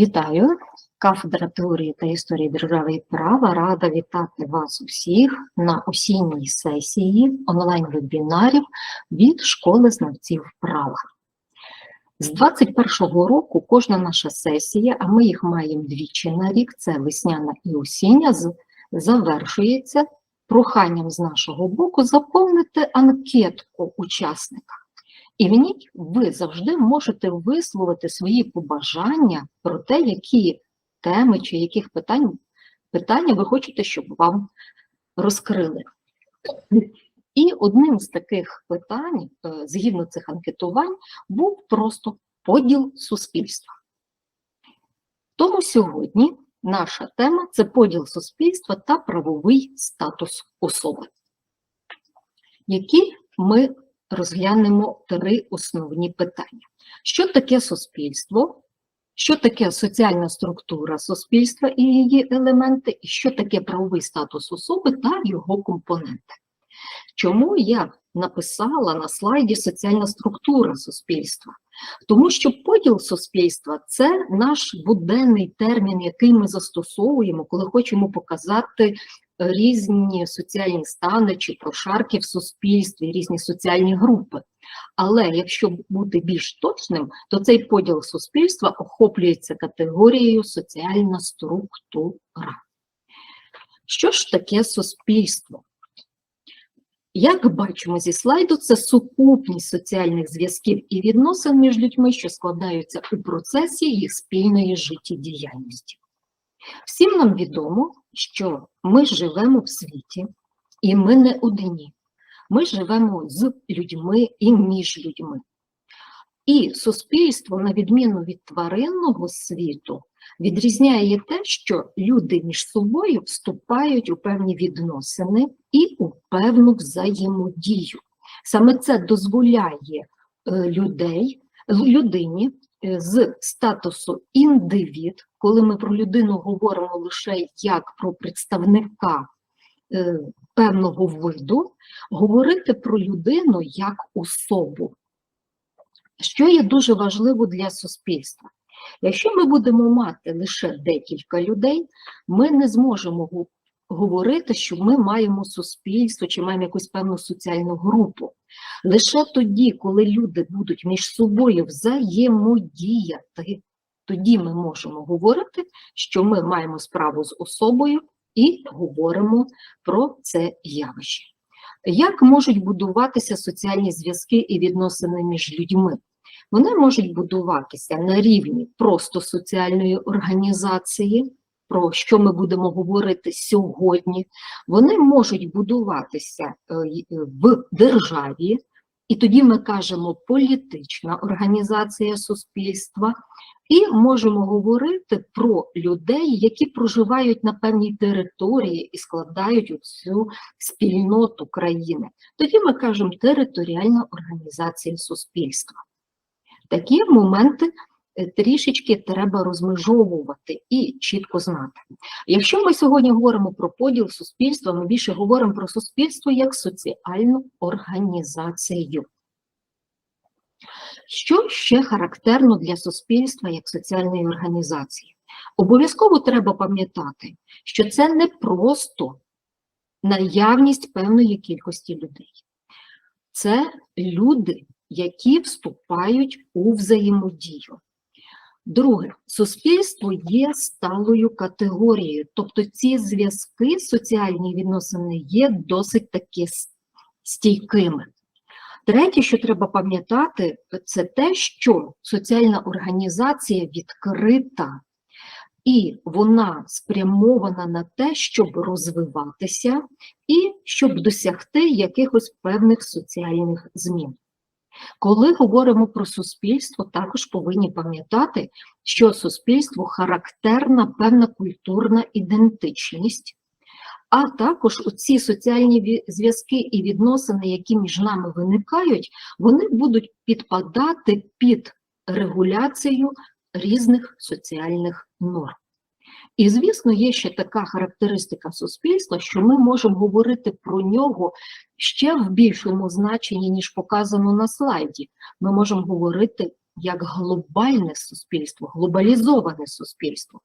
Вітаю! Кафедра теорії та історії держави і права рада вітати вас усіх на осінній сесії онлайн-вебінарів від школи знавців права. З 21-го року кожна наша сесія, а ми їх маємо двічі на рік, це весняна і осіння, завершується проханням з нашого боку заповнити анкетку учасника. І в ній ви завжди можете висловити свої побажання про те, які теми чи яких питань, питання ви хочете, щоб вам розкрили. І одним з таких питань, е, згідно цих анкетувань, був просто поділ суспільства. Тому сьогодні наша тема це поділ суспільства та правовий статус особи, які ми розглянемо три основні питання. Що таке суспільство? Що таке соціальна структура суспільства і її елементи, і що таке правовий статус особи та його компоненти? Чому я написала на слайді соціальна структура суспільства? Тому що поділ суспільства це наш буденний термін, який ми застосовуємо, коли хочемо показати різні соціальні стани чи прошарки в суспільстві, різні соціальні групи. Але якщо бути більш точним, то цей поділ суспільства охоплюється категорією соціальна структура. Що ж таке суспільство? Як бачимо зі слайду, це сукупність соціальних зв'язків і відносин між людьми, що складаються у процесі їх спільної життєдіяльності. Всім нам відомо, що ми живемо в світі, і ми не одні. Ми живемо з людьми і між людьми. І суспільство, на відміну від тваринного світу, відрізняє те, що люди між собою вступають у певні відносини і у певну взаємодію. Саме це дозволяє е, людей, людині з статусу індивід, коли ми про людину говоримо лише як про представника е, певного виду, говорити про людину як особу, що є дуже важливо для суспільства. Якщо ми будемо мати лише декілька людей, ми не зможемо говорити, що ми маємо суспільство чи маємо якусь певну соціальну групу. Лише тоді, коли люди будуть між собою взаємодіяти, тоді ми можемо говорити, що ми маємо справу з особою і говоримо про це явище. Як можуть будуватися соціальні зв'язки і відносини між людьми? Вони можуть будуватися на рівні просто соціальної організації, про що ми будемо говорити сьогодні. Вони можуть будуватися е, е, в державі, і тоді ми кажемо політична організація суспільства, і можемо говорити про людей, які проживають на певній території і складають цю спільноту країни. Тоді ми кажемо територіальна організація суспільства. Такі моменти трішечки треба розмежовувати і чітко знати. Якщо ми сьогодні говоримо про поділ суспільства, ми більше говоримо про суспільство як соціальну організацію. Що ще характерно для суспільства як соціальної організації? Обов'язково треба пам'ятати, що це не просто наявність певної кількості людей. Це люди, які вступають у взаємодію. Друге, суспільство є сталою категорією, тобто ці зв'язки, соціальні відносини є досить таки стійкими. Третє, що треба пам'ятати, це те, що соціальна організація відкрита і вона спрямована на те, щоб розвиватися і щоб досягти якихось певних соціальних змін. Коли говоримо про суспільство, також повинні пам'ятати, що суспільству характерна певна культурна ідентичність, а також ці соціальні зв'язки і відносини, які між нами виникають, вони будуть підпадати під регуляцію різних соціальних норм. І, звісно, є ще така характеристика суспільства, що ми можемо говорити про нього ще в більшому значенні, ніж показано на слайді. Ми можемо говорити як глобальне суспільство, глобалізоване суспільство.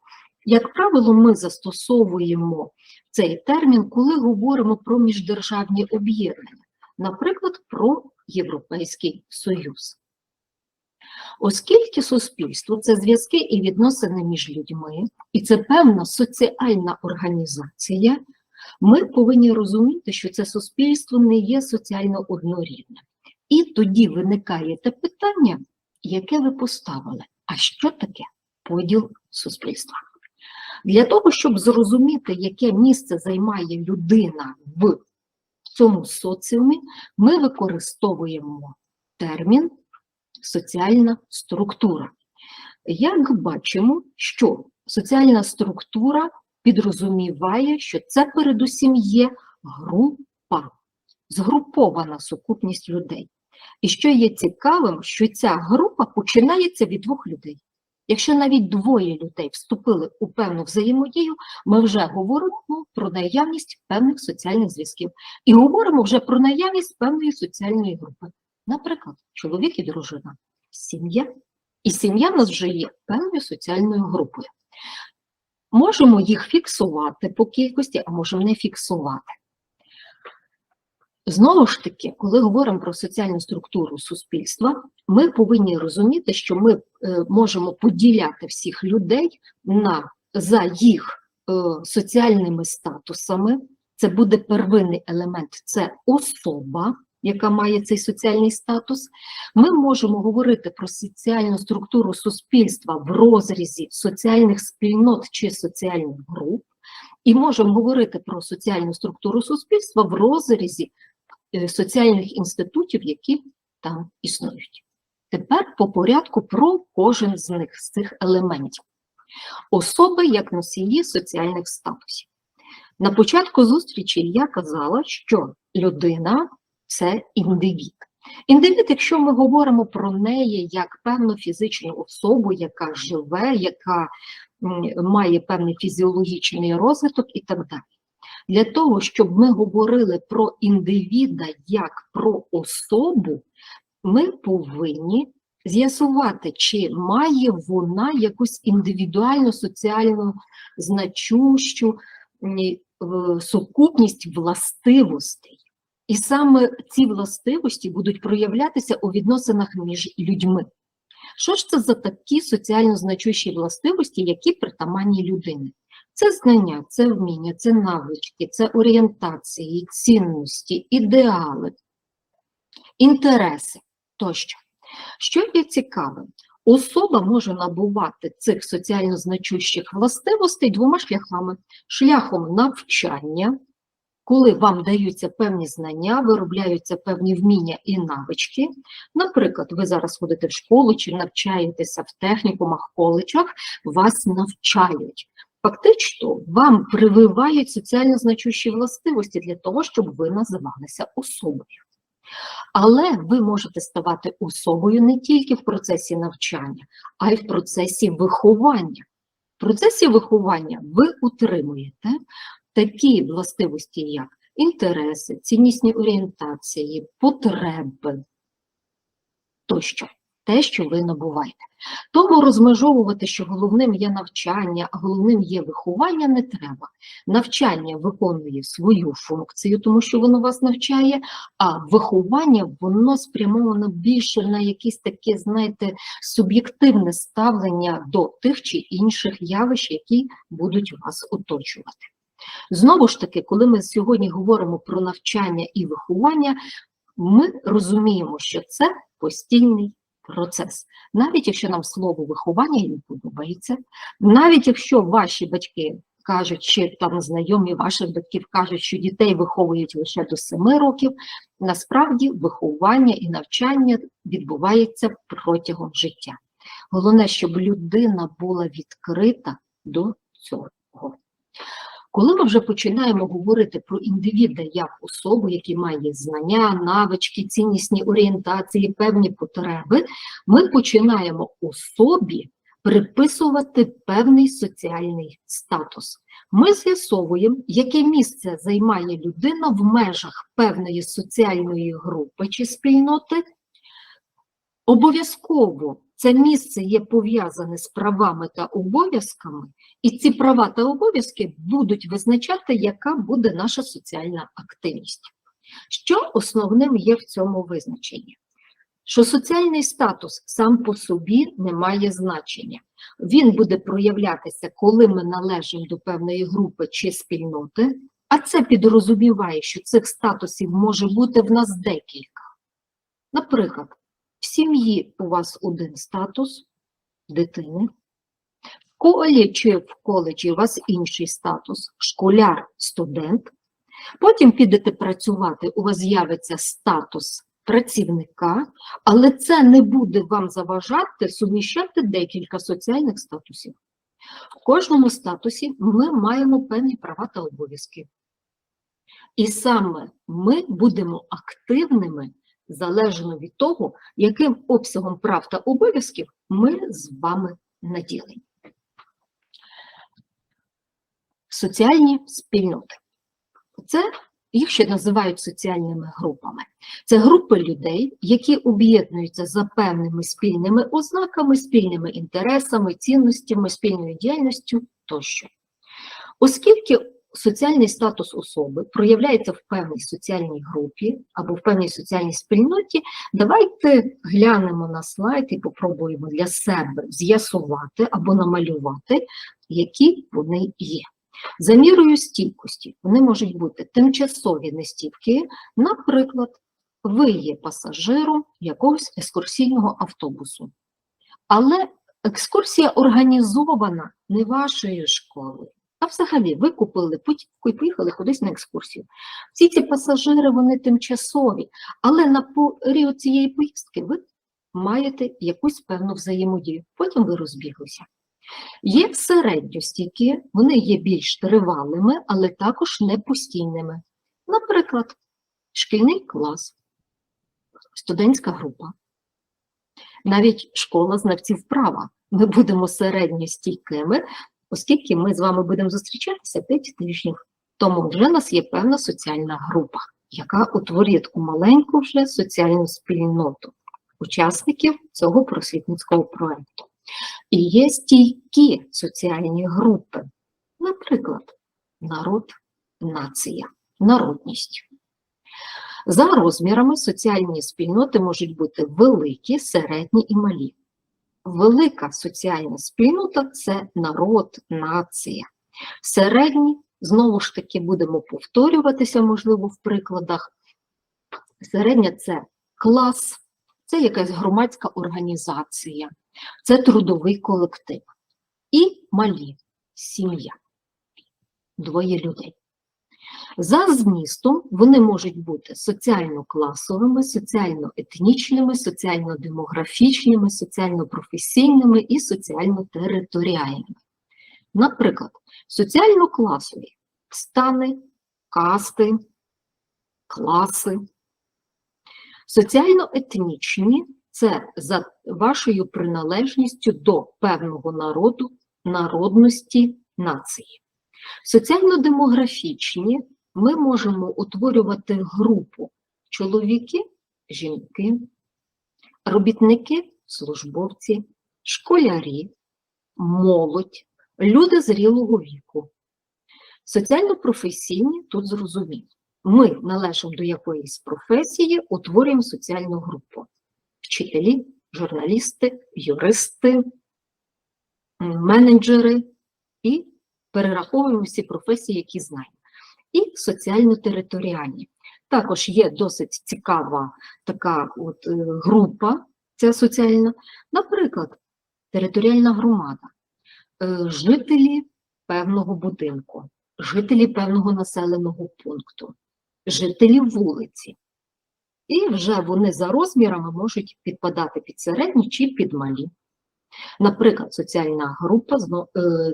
Як правило, ми застосовуємо цей термін, коли говоримо про міждержавні об'єднання, наприклад, про Європейський Союз. Оскільки суспільство це зв'язки і відносини між людьми, і це певна соціальна організація, ми повинні розуміти, що це суспільство не є соціально однорідним. І тоді виникає те питання, яке ви поставили. А що таке поділ суспільства? Для того, щоб зрозуміти, яке місце займає людина в цьому соціумі, ми використовуємо термін соціальна структура. Як бачимо, що соціальна структура підрозуміває, що це передусім є група, згрупована сукупність людей. І що є цікавим, що ця група починається від двох людей. Якщо навіть двоє людей вступили у певну взаємодію, ми вже говоримо про наявність певних соціальних зв'язків і говоримо вже про наявність певної соціальної групи. Наприклад, чоловік і дружина, сім'я. І сім'я в нас вже є певною соціальною групою. Можемо їх фіксувати по кількості, а можемо не фіксувати. Знову ж таки, коли говоримо про соціальну структуру суспільства, ми повинні розуміти, що ми е, можемо поділяти всіх людей на, за їх е, соціальними статусами. Це буде первинний елемент, це особа, яка має цей соціальний статус. Ми можемо говорити про соціальну структуру суспільства в розрізі соціальних спільнот чи соціальних груп, і можемо говорити про соціальну структуру суспільства в розрізі е, соціальних інститутів, які там існують. Тепер по порядку про кожен з них, з цих елементів. Особи як носії соціальних статусів. На початку зустрічі я казала, що людина це індивід. Індивід, якщо ми говоримо про неї як певну фізичну особу, яка живе, яка має певний фізіологічний розвиток і так далі. Для того, щоб ми говорили про індивіда як про особу, ми повинні з'ясувати, чи має вона якусь індивідуальну соціальну значущу сукупність властивостей. І саме ці властивості будуть проявлятися у відносинах між людьми. Що ж це за такі соціально значущі властивості, які притаманні людини? Це знання, це вміння, це навички, це орієнтації, цінності, ідеали, інтереси тощо. Що є цікавим? Особа може набувати цих соціально значущих властивостей двома шляхами: шляхом навчання, коли вам даються певні знання, виробляються певні вміння і навички. Наприклад, ви зараз ходите в школу чи навчаєтеся в технікумах, коледжах, вас навчають. Фактично, вам прививають соціально значущі властивості для того, щоб ви називалися особою. Але ви можете ставати особою не тільки в процесі навчання, а й в процесі виховання. В процесі виховання ви утримуєте такі властивості, як інтереси, ціннісні орієнтації, потреби тощо, те, що ви набуваєте. Тому розмежовувати, що головним є навчання, а головним є виховання, не треба. Навчання виконує свою функцію, тому що воно вас навчає, а виховання воно спрямовано більше на якісь таке, знаєте, суб'єктивне ставлення до тих чи інших явищ, які будуть вас оточувати. Знову ж таки, коли ми сьогодні говоримо про навчання і виховання, ми розуміємо, що це постійний процес. Навіть якщо нам слово виховання не подобається, навіть якщо ваші батьки кажуть, чи там знайомі ваших батьків кажуть, що дітей виховують лише до 7 років, насправді виховання і навчання відбувається протягом життя. Головне, щоб людина була відкрита до цього. Коли ми вже починаємо говорити про індивіда як особу, який має знання, навички, ціннісні орієнтації, певні потреби, ми починаємо особі приписувати певний соціальний статус. Ми з'ясовуємо, яке місце займає людина в межах певної соціальної групи чи спільноти. Обов'язково це місце є пов'язане з правами та обов'язками, і ці права та обов'язки будуть визначати, яка буде наша соціальна активність. Що основним є в цьому визначенні? Що соціальний статус сам по собі не має значення. Він буде проявлятися, коли ми належимо до певної групи чи спільноти, а це підрозуміває, що цих статусів може бути в нас декілька. Наприклад, в сім'ї у вас один статус дитини, в колі чи в коледжі у вас інший статус школяр, студент. Потім підете працювати, у вас з'явиться статус працівника, але це не буде вам заважати суміщати декілька соціальних статусів. В кожному статусі ми маємо певні права та обов'язки. І саме ми будемо активними залежно від того, яким обсягом прав та обов'язків ми з вами наділені. Соціальні спільноти. Це їх ще називають соціальними групами. Це групи людей, які об'єднуються за певними спільними ознаками, спільними інтересами, цінностями, спільною діяльністю тощо. Оскільки соціальний статус особи проявляється в певній соціальній групі або в певній соціальній спільноті, давайте глянемо на слайд і попробуємо для себе з'ясувати або намалювати, які вони є. За мірою стійкості вони можуть бути тимчасові нестійкі, наприклад, ви є пасажиром якогось екскурсійного автобусу. Але екскурсія організована не вашою школою, а взагалі ви купили путівку і поїхали кудись на екскурсію. Всі ці пасажири вони тимчасові, але на період цієї поїздки ви маєте якусь певну взаємодію. Потім ви розбіглися. Є середньостійкі, вони є більш тривалими, але також не постійними. Наприклад, шкільний клас, студентська група, навіть школа знавців права. Ми будемо середньостійкими, оскільки ми з вами будемо зустрічатися 5 тижнів. Тому вже у нас є певна соціальна група, яка утворює таку маленьку вже соціальну спільноту учасників цього просвітницького проєкту. І є стійкі соціальні групи, наприклад, народ, нація, народність. За розмірами соціальні спільноти можуть бути великі, середні і малі. Велика соціальна спільнота це народ, нація. Середні, знову ж таки, будемо повторюватися, можливо, в прикладах. Середня це клас, це якась громадська організація, це трудовий колектив. І малі сім'я, двоє людей. За змістом вони можуть бути соціально-класовими, соціально-етнічними, соціально-демографічними, соціально-професійними і соціально-територіальними. Наприклад, соціально-класові стани, касти, класи. Соціально-етнічні це за вашою приналежністю до певного народу, народності, нації. Соціально-демографічні ми можемо утворювати групу чоловіки, жінки, робітники, службовці, школярі, молодь, люди зрілого віку. Соціально-професійні тут зрозуміло. Ми належимо до якоїсь професії, утворюємо соціальну групу. Вчителі, журналісти, юристи, менеджери і перераховуємо всі професії, які знаємо. І соціально-територіальні. Також є досить цікава така от е, група, ця соціальна, наприклад, територіальна громада, Е, жителі певного будинку, жителі певного населеного пункту, жителі вулиці. І вже вони за розмірами можуть підпадати під середні чи під малі. Наприклад, соціальна група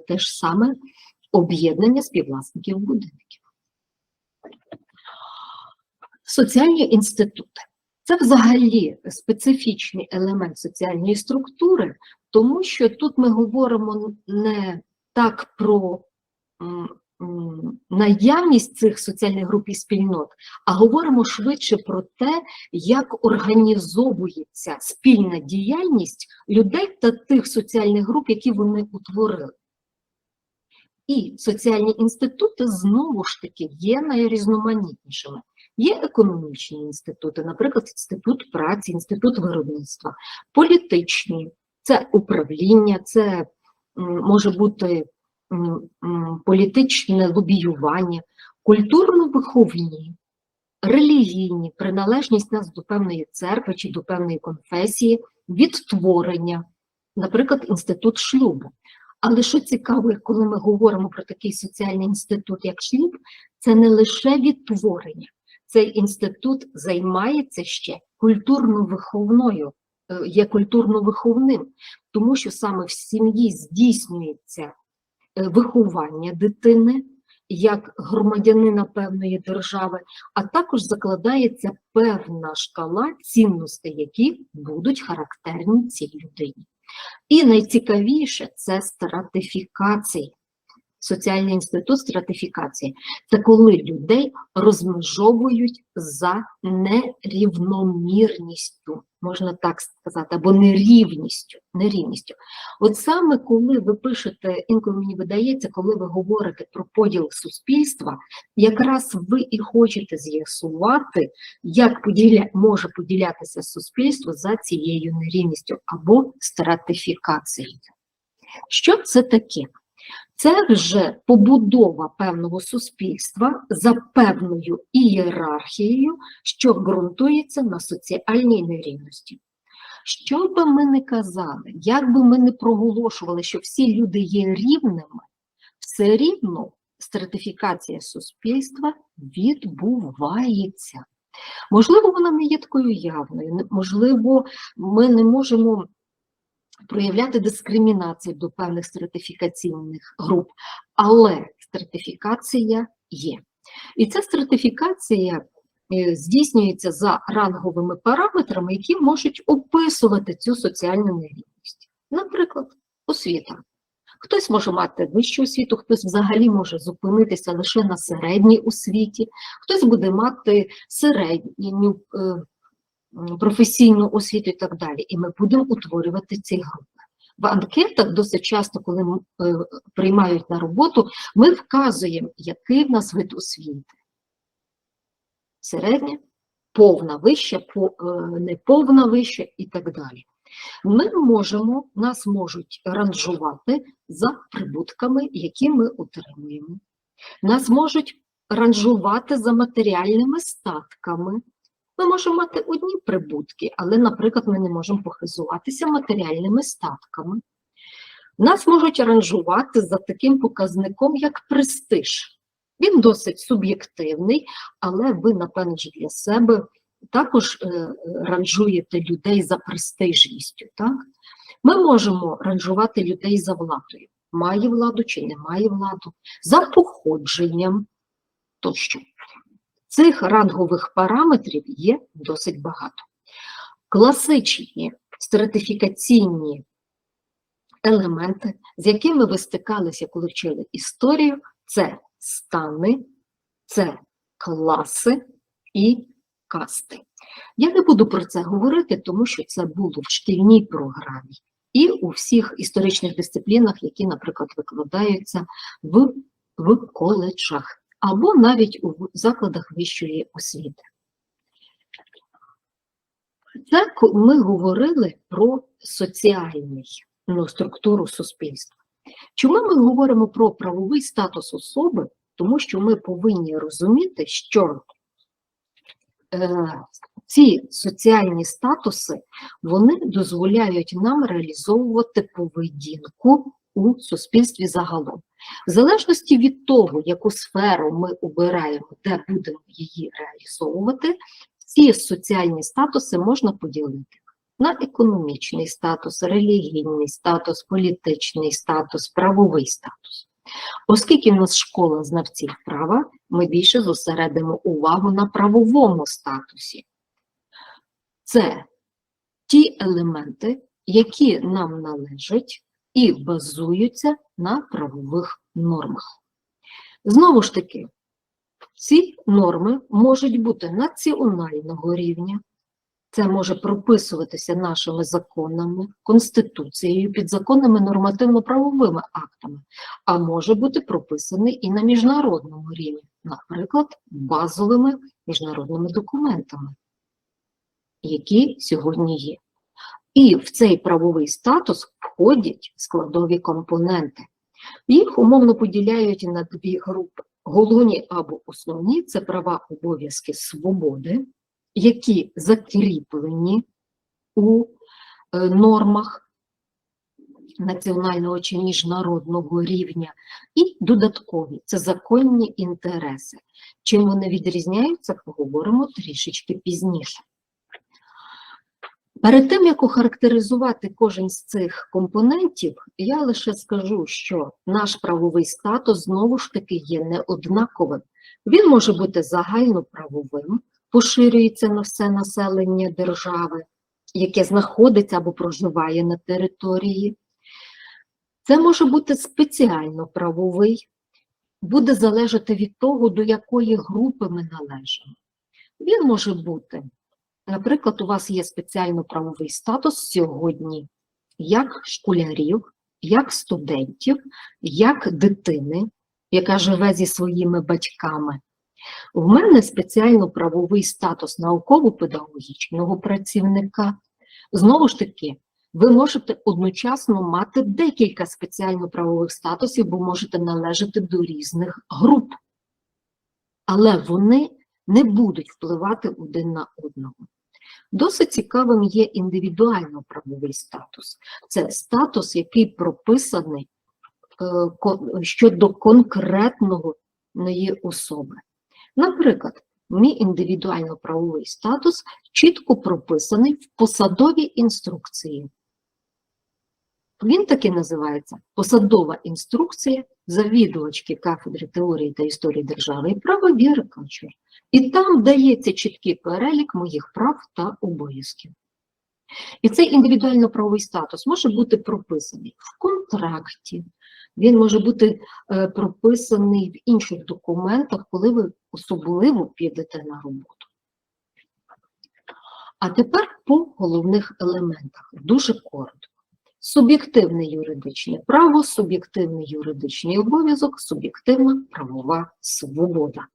те ж саме об'єднання співвласників будинків. Соціальні інститути. Це взагалі специфічний елемент соціальної структури, тому що тут ми говоримо не так про наявність цих соціальних груп і спільнот, а говоримо швидше про те, як організовується спільна діяльність людей та тих соціальних груп, які вони утворили. І соціальні інститути знову ж таки є найрізноманітнішими. Є економічні інститути, наприклад, інститут праці, інститут виробництва, політичні, це управління, це може бути політичне лобіювання, культурно-виховні, релігійні, приналежність нас до певної церкви чи до певної конфесії, відтворення, наприклад, інститут шлюбу. Але що цікаво, коли ми говоримо про такий соціальний інститут, як шлюб, це не лише відтворення. Цей інститут займається ще культурно-виховною, е, є культурно-виховним, тому що саме в сім'ї здійснюється виховання дитини як громадянина певної держави, а також закладається певна шкала цінностей, які будуть характерні цій людині. І найцікавіше це стратифікація. Соціальний інститут стратифікації це коли людей розмежовують за нерівномірністю, можна так сказати, або нерівністю. нерівністю. От саме коли ви пишете, інколи мені видається, коли ви говорите про поділ суспільства, якраз ви і хочете з'ясувати, як поділя, може поділятися суспільство за цією нерівністю або стратифікацією. Що це таке? Це вже побудова певного суспільства за певною ієрархією, що ґрунтується на соціальній нерівності. Що би ми не казали, як би ми не проголошували, що всі люди є рівними, все рівно стратифікація суспільства відбувається. Можливо, вона не є такою явною, можливо, ми не можемо проявляти дискримінацію до певних стратифікаційних груп, але стратифікація є. І ця стратифікація е, здійснюється за ранговими параметрами, які можуть описувати цю соціальну нерівність. Наприклад, освіта. Хтось може мати вищу освіту, хтось взагалі може зупинитися лише на середній освіті, хтось буде мати середню е, професійну освіту і так далі. І ми будемо утворювати ці групи. В анкетах досить часто, коли е, приймають на роботу, ми вказуємо, який в нас вид освіти. Середня, повна вища, е, неповна вища і так далі. Ми можемо, нас можуть ранжувати за прибутками, які ми отримуємо. Нас можуть ранжувати за матеріальними статками. Ми можемо мати одні прибутки, але, наприклад, ми не можемо похизуватися матеріальними статками. Нас можуть ранжувати за таким показником, як престиж. Він досить суб'єктивний, але ви, напевно, для себе також е, е, ранжуєте людей за престижністю. Так? Ми можемо ранжувати людей за владою. Має владу чи не має владу, за походженням тощо. Цих рангових параметрів є досить багато. Класичні стратифікаційні елементи, з якими ви стикалися, коли вчили історію, це стани, це класи і касти. Я не буду про це говорити, тому що це було в шкільній програмі і у всіх історичних дисциплінах, які, наприклад, викладаються в, в коледжах або навіть у закладах вищої освіти. Ко- ми говорили про соціальну ну, структуру суспільства. Чому ми говоримо про правовий статус особи? Тому що ми повинні розуміти, що е, ці соціальні статуси вони дозволяють нам реалізовувати поведінку у суспільстві загалом. В залежності від того, яку сферу ми обираємо, де будемо її реалізовувати, ці соціальні статуси можна поділити на економічний статус, релігійний статус, політичний статус, правовий статус. Оскільки в нас школа знавців права, ми більше зосередимо увагу на правовому статусі. Це ті елементи, які нам належать і базуються на правових нормах. Знову ж таки, ці норми можуть бути національного рівня, це може прописуватися нашими законами, конституцією, підзаконними нормативно-правовими актами, а може бути прописаний і на міжнародному рівні, наприклад, базовими міжнародними документами, які сьогодні є. І в цей правовий статус входять складові компоненти. Їх умовно поділяють на дві групи: головні або основні це права, обов'язки, свободи, які закріплені у е, нормах національного чи міжнародного рівня, і додаткові це законні інтереси. Чим вони відрізняються, поговоримо трішечки пізніше. Перед тим, як охарактеризувати кожен з цих компонентів, я лише скажу, що наш правовий статус знову ж таки є неоднаковим. Він може бути загальноправовим, поширюється на все населення держави, яке знаходиться або проживає на території. Це може бути спеціально правовий, буде залежати від того, до якої групи ми належимо. Він може бути Наприклад, у вас є спеціально правовий статус сьогодні як школярів, як студентів, як дитини, яка живе зі своїми батьками. У мене спеціально правовий статус науково-педагогічного працівника. Знову ж таки, ви можете одночасно мати декілька спеціально правових статусів, бо можете належати до різних груп. Але вони не будуть впливати один на одного. Досить цікавим є індивідуально-правовий статус. Це статус, який прописаний е, щодо конкретного особи. Наприклад, мій індивідуально-правовий статус чітко прописаний в посадовій інструкції. Він таки називається Посадова інструкція завідувачки кафедри теорії та історії держави і права Віри Качур. І там дається чіткий перелік моїх прав та обов'язків. І цей індивідуально-правовий статус може бути прописаний в контракті, він може бути е, прописаний в інших документах, коли ви особливо підете на роботу. А тепер по головних елементах, дуже коротко. Суб'єктивне юридичне право, суб'єктивний юридичний обов'язок, суб'єктивна правова свобода.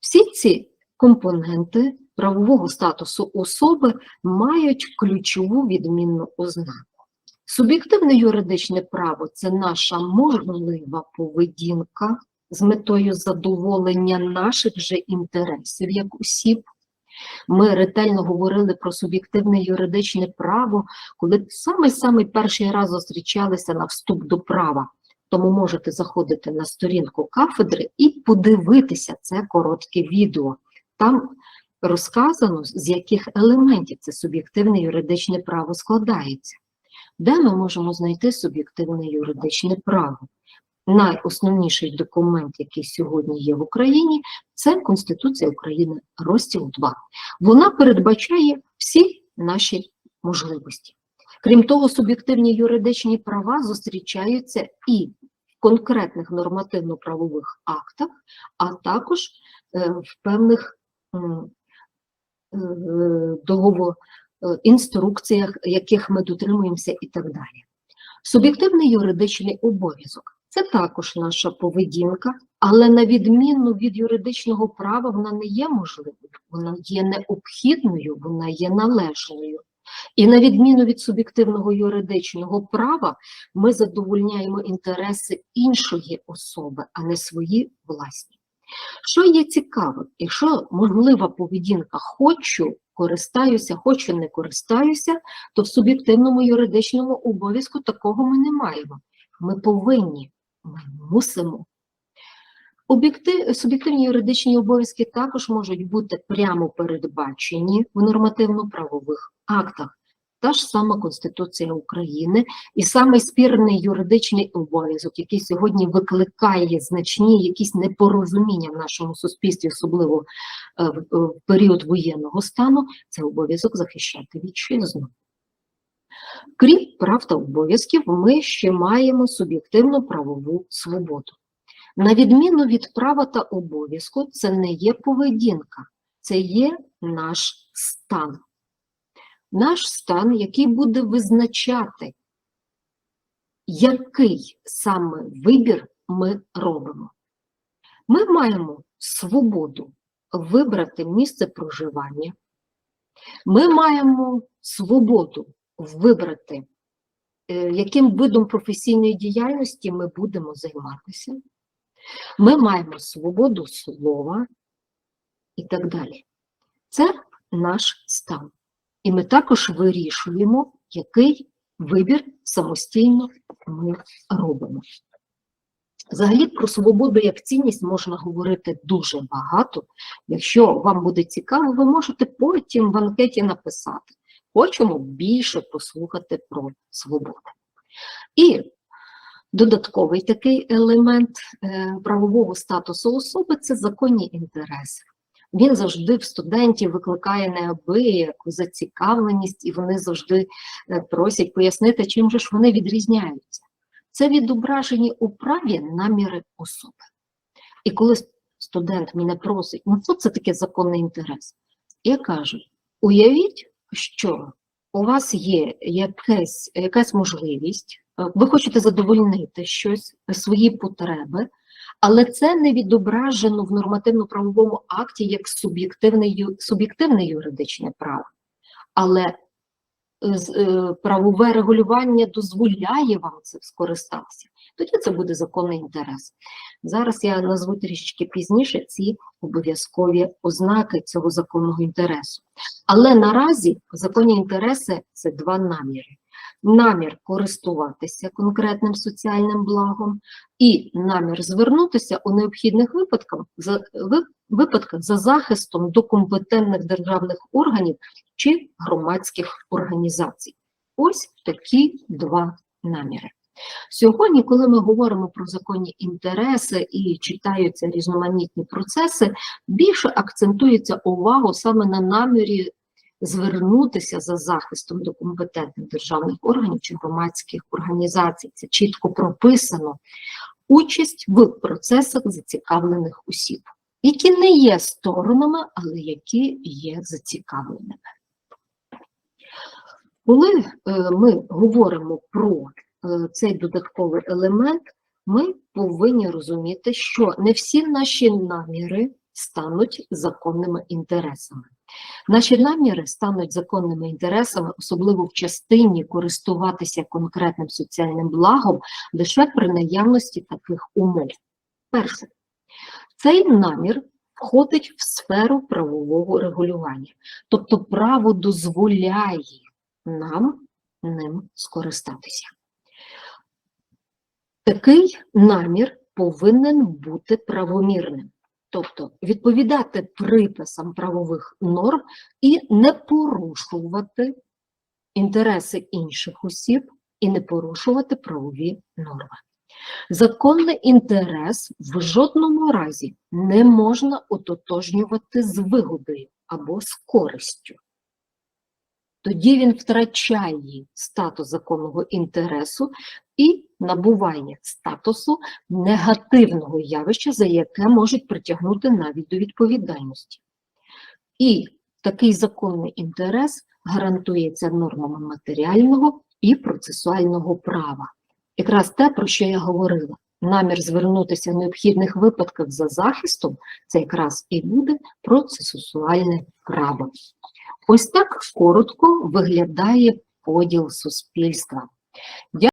Всі ці компоненти правового статусу особи мають ключову відмінну ознаку. Суб'єктивне юридичне право це наша можлива поведінка з метою задоволення наших же інтересів як осіб. Ми ретельно говорили про суб'єктивне юридичне право, коли саме-саме перший раз зустрічалися на вступ до права. Тому можете заходити на сторінку кафедри і подивитися це коротке відео. Там розказано, з яких елементів це суб'єктивне юридичне право складається. Де ми можемо знайти суб'єктивне юридичне право? Найосновніший документ, який сьогодні є в Україні, це Конституція України, розділ 2. Вона передбачає всі наші можливості. Крім того, суб'єктивні юридичні права зустрічаються і в конкретних нормативно-правових актах, а також е, в певних е, договор, е, інструкціях, яких ми дотримуємося, і так далі. Суб'єктивний юридичний обов'язок це також наша поведінка, але на відміну від юридичного права, вона не є можливою, вона є необхідною, вона є належною. І на відміну від суб'єктивного юридичного права, ми задовольняємо інтереси іншої особи, а не свої власні. Що є цікаво, якщо можлива поведінка хочу, користаюся, хочу не користаюся, то в суб'єктивному юридичному обов'язку такого ми не маємо. Ми повинні, ми мусимо. Суб'єктивні юридичні обов'язки також можуть бути прямо передбачені в нормативно-правових актах. Та ж сама Конституція України і саме спірний юридичний обов'язок, який сьогодні викликає значні якісь непорозуміння в нашому суспільстві, особливо е, в період воєнного стану, це обов'язок захищати вітчизну. Крім прав та обов'язків, ми ще маємо суб'єктивну правову свободу. На відміну від права та обов'язку, це не є поведінка, це є наш стан. Наш стан, який буде визначати, який саме вибір ми робимо. Ми маємо свободу вибрати місце проживання, ми маємо свободу вибрати, е, яким видом професійної діяльності ми будемо займатися. Ми маємо свободу слова і так далі. Це наш стан. І ми також вирішуємо, який вибір самостійно ми робимо. Взагалі про свободу як цінність можна говорити дуже багато. Якщо вам буде цікаво, ви можете потім в анкеті написати. Хочемо більше послухати про свободу. І додатковий такий елемент е, правового статусу особи це законні інтереси. Він завжди в студентів викликає неабияку зацікавленість, і вони завжди е, просять пояснити, чим же ж вони відрізняються. Це відображені у праві наміри особи. І коли студент мене просить, ну що це таке законний інтерес? Я кажу: уявіть, що у вас є якась, якась можливість, е, ви хочете задовольнити щось, свої потреби, але це не відображено в нормативно-правовому акті як суб'єктивне, суб'єктивне юридичне право. Але правове регулювання дозволяє вам цим скористатися, тоді це буде законний інтерес. Зараз я назву трішечки пізніше ці обов'язкові ознаки цього законного інтересу. Але наразі законні інтереси це два наміри. Намір користуватися конкретним соціальним благом і намір звернутися у необхідних випадках за, випадках за захистом до компетентних державних органів чи громадських організацій. Ось такі два наміри. Сьогодні, коли ми говоримо про законні інтереси і читаються різноманітні процеси, більше акцентується увагу саме на намірі звернутися за захистом до компетентних державних органів чи громадських організацій. Це чітко прописано. Участь в процесах зацікавлених осіб, які не є сторонами, але які є зацікавленими. Коли е, ми говоримо про е, цей додатковий елемент, ми повинні розуміти, що не всі наші наміри стануть законними інтересами. Наші наміри стануть законними інтересами, особливо в частині користуватися конкретним соціальним благом лише при наявності таких умов. Перше, цей намір входить в сферу правового регулювання, тобто право дозволяє нам ним скористатися. Такий намір повинен бути правомірним, тобто відповідати приписам правових норм і не порушувати інтереси інших осіб і не порушувати правові норми. Законний інтерес в жодному разі не можна ототожнювати з вигодою або з користю. Тоді він втрачає статус законного інтересу і набуває статусу негативного явища, за яке можуть притягнути навіть до відповідальності. І такий законний інтерес гарантується нормами матеріального і процесуального права. Якраз те, про що я говорила, намір звернутися в необхідних випадках за захистом, це якраз і буде процесуальне право. Ось так коротко виглядає поділ суспільства.